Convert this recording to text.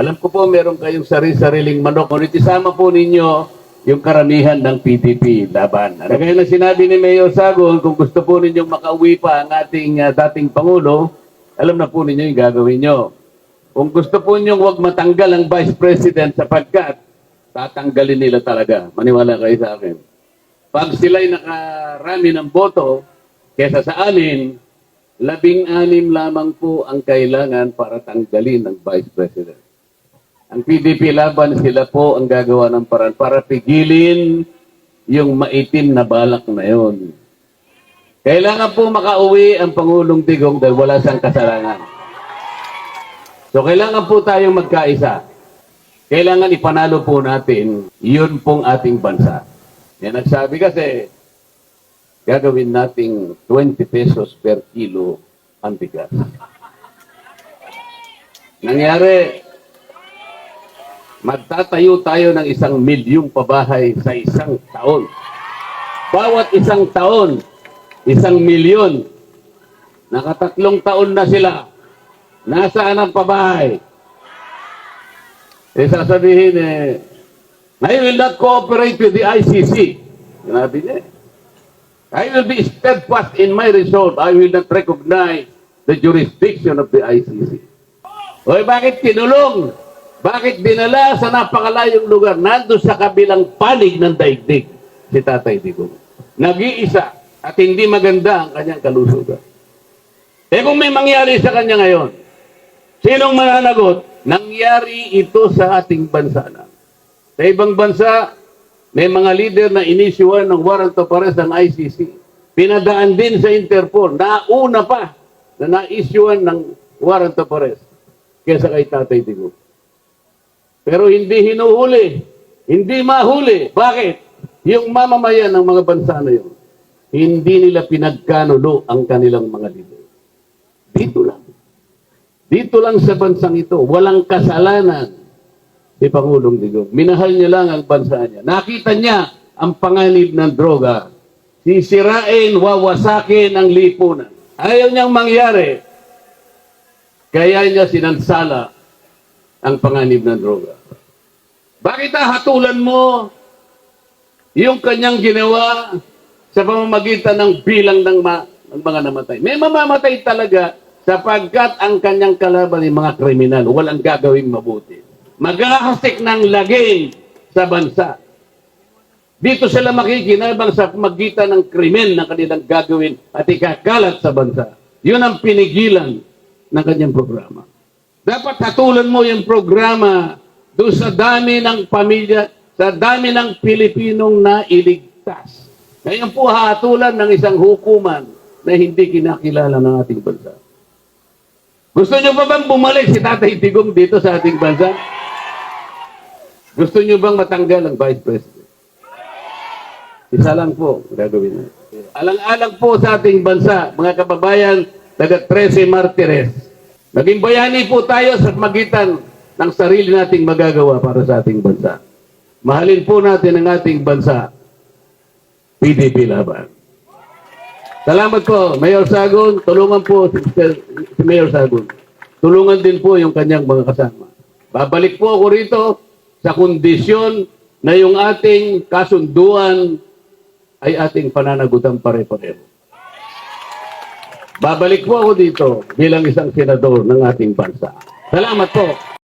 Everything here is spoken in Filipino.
Alam ko po meron kayong sarili-sariling manok. Ngunit isama po ninyo yung karamihan ng PDP laban. Kaya na sinabi ni Mayor Sagol, kung gusto po ninyong makauwi pa ang ating ah, dating Pangulo, alam na po ninyo yung gagawin nyo. Kung gusto po ninyong huwag matanggal ang Vice President sapagkat tatanggalin nila talaga. Maniwala kayo sa akin. Pag sila'y nakarami ng boto, kesa sa anin, labing-anim lamang po ang kailangan para tanggalin ng Vice President. Ang PDP laban, sila po ang gagawa ng paraan para pigilin yung maitim na balak na yon. Kailangan po makauwi ang Pangulong Digong dahil wala siyang kasalanan. So kailangan po tayong magkaisa. Kailangan ipanalo po natin yun pong ating bansa. Yan nagsabi kasi, gagawin nating 20 pesos per kilo ang bigas. Nangyari, magtatayo tayo ng isang milyong pabahay sa isang taon. Bawat isang taon, isang milyon. Nakatatlong taon na sila. Nasaan ang pabahay? Eh sasabihin eh, I will not cooperate with the ICC. Sinabi niya. I will be steadfast in my resolve. I will not recognize the jurisdiction of the ICC. Hoy, bakit kinulong? Bakit dinala sa napakalayong lugar? Nando sa kabilang panig ng daigdig si Tatay Digong. Nag-iisa at hindi maganda ang kanyang kalusugan. Eh kung may mangyari sa kanya ngayon, sinong mananagot? Nangyari ito sa ating bansa na. Sa ibang bansa, may mga leader na inisyuan ng warrant of arrest ng ICC. Pinadaan din sa Interpol. Nauna pa na na-issuean ng warrant of arrest kesa kay Tatay Digong. Pero hindi hinuhuli. Hindi mahuli. Bakit? Yung mamamayan ng mga bansa na yun, hindi nila pinagkanulo ang kanilang mga leader. Dito lang. Dito lang sa bansang ito, walang kasalanan si Pangulong Digong. Minahal niya lang ang bansa niya. Nakita niya ang panganib ng droga. Sisirain, wawasakin ang lipunan. Ayaw niyang mangyari. Kaya niya sinansala ang panganib ng droga. Bakit hatulan mo yung kanyang ginawa sa pamamagitan ng bilang ng, ma- ng mga namatay? May mamamatay talaga sapagkat ang kanyang kalaban ay mga kriminal. Walang gagawing mabuti. Maghahasik ng laging sa bansa. Dito sila makikinabang sa magitan ng krimen na kanilang gagawin at ikakalat sa bansa. Yun ang pinigilan ng kanyang programa. Dapat hatulan mo yung programa doon sa dami ng pamilya, sa dami ng Pilipinong nailigtas. Ngayon po hatulan ng isang hukuman na hindi kinakilala ng ating bansa. Gusto nyo ba bang bumalik si Tatay Digong dito sa ating bansa? Gusto nyo bang matanggal ang Vice President? Isa lang po gagawin natin. Alang-alang po sa ating bansa, mga kababayan, taga 13 Martires. Maging bayani po tayo sa magitan ng sarili nating magagawa para sa ating bansa. Mahalin po natin ang ating bansa. PDP laban. Salamat po, Mayor Sagon. Tulungan po si, si Mayor Sagon. Tulungan din po yung kanyang mga kasama. Babalik po ako rito sa kondisyon na yung ating kasunduan ay ating pananagutan pare-pareho. Babalik po ako dito bilang isang senador ng ating bansa. Salamat po.